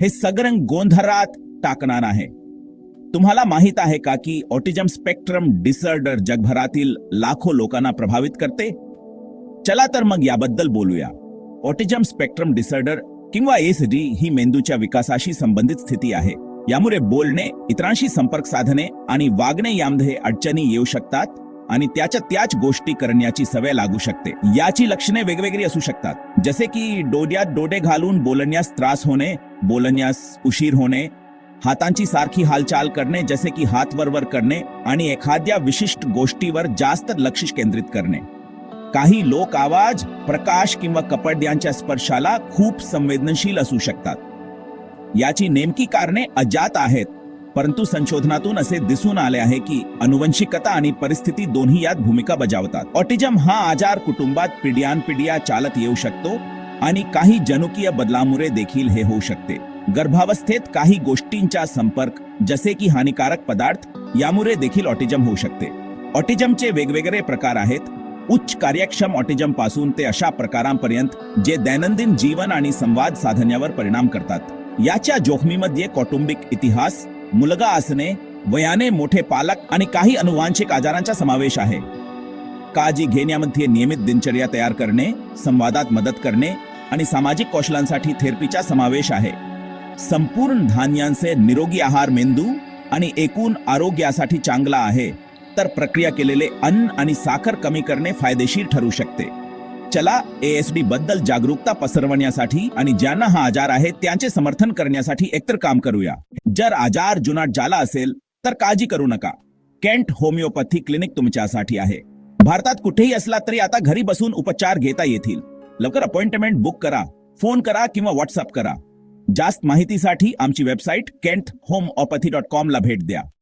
हे सगळं गोंधळात टाकणार आहे. तुम्हाला माहीत आहे का की ऑटिझम स्पेक्ट्रम डिसऑर्डर जगभरातील लाखो लोकांना प्रभावित करते? चला तर मग याबद्दल बोलूया. ऑटिझम स्पेक्ट्रम डिसऑर्डर किंवा एसडी ही मेंदूच्या विकासाशी संबंधित स्थिती आहे. यामुळे बोलणे इतरांशी संपर्क साधणे आणि वागणे यामध्ये अडचणी येऊ शकतात आणि त्याच्या त्याच गोष्टी करण्याची सवय लागू शकते. याची लक्षणे वेगवेगळी असू शकतात. जसे की डोड्यात डोडे घालून बोलण्यास त्रास होणे बोलण्यास उशीर होणे हातांची सारखी हालचाल करणे जसे की हात वरवर करणे आणि एखाद्या विशिष्ट गोष्टीवर जास्त लक्ष केंद्रित करणे. काही लोक आवाज प्रकाश किंवा कपड्यांच्या स्पर्शाला खूप संवेदनशील असू शकतात. याची नेमकी कारणे अजात आहेत परंतु संशोधनातून असे दिसून आले आहे की अनुवंशिकता आणि परिस्थिती दोन्ही यात भूमिका बजावतात. ऑटिजम हा आजार कुटुंबात पिढ्यानपिढ्या चालत येऊ शकतो आणि काही जनुकीय बदलामुळे देखील हे होऊ शकते. गर्भावस्थेत काही गोष्टींचा संपर्क जसे की हानिकारक पदार्थ यामुळे देखील ऑटिझम होऊ शकते. ऑटिझमचे वेगवेगळे प्रकार आहेत. उच्च कार्यक्षम ऑटिझमपासून ते अशा प्रकारांपर्यंत जे दैनंदिन जीवन आणि संवाद साधण्यावर परिणाम करतात. याच्या जोखमीमध्ये कौटुंबिक इतिहास मुलगा असणे वयाने मोठे पालक आणि काही अनुवांशिक आजारांचा समावेश आहे. काळजी घेण्यामध्ये नियमित दिनचर्या तयार करणे संवादात मदत करणे आणि सामाजिक कौशलांसाठी थेरपीचा समावेश आहे. संपूर्ण धान्यांचे निरोगी आहार मेंदू आणि एकूण आरोग्यासाठी चांगला आहे तर प्रक्रिया केलेले अन्न आणि साखर कमी करणे फायदेशीर ठरू शकते. चला एएसडी बद्दल जागरूकता पसरवण्यासाठी आणि ज्यांना हा आजार आहे त्यांचे समर्थन करण्यासाठी एकतर काम करूया. जर आजार जुनाट झाला असेल तर काळजी करू नका. केंट होमिओपॅथी क्लिनिक तुमच्यासाठी आहे. भारतात कुठेही असला तरी आता घरी बसून उपचार घेता येतील. लवकर अपॉइंटमेंट बुक करा फोन करा किंवा व्हॉट्सअप करा. जास्त माहितीसाठी आमची website Kent homeopathy dot com ला भेट द्या.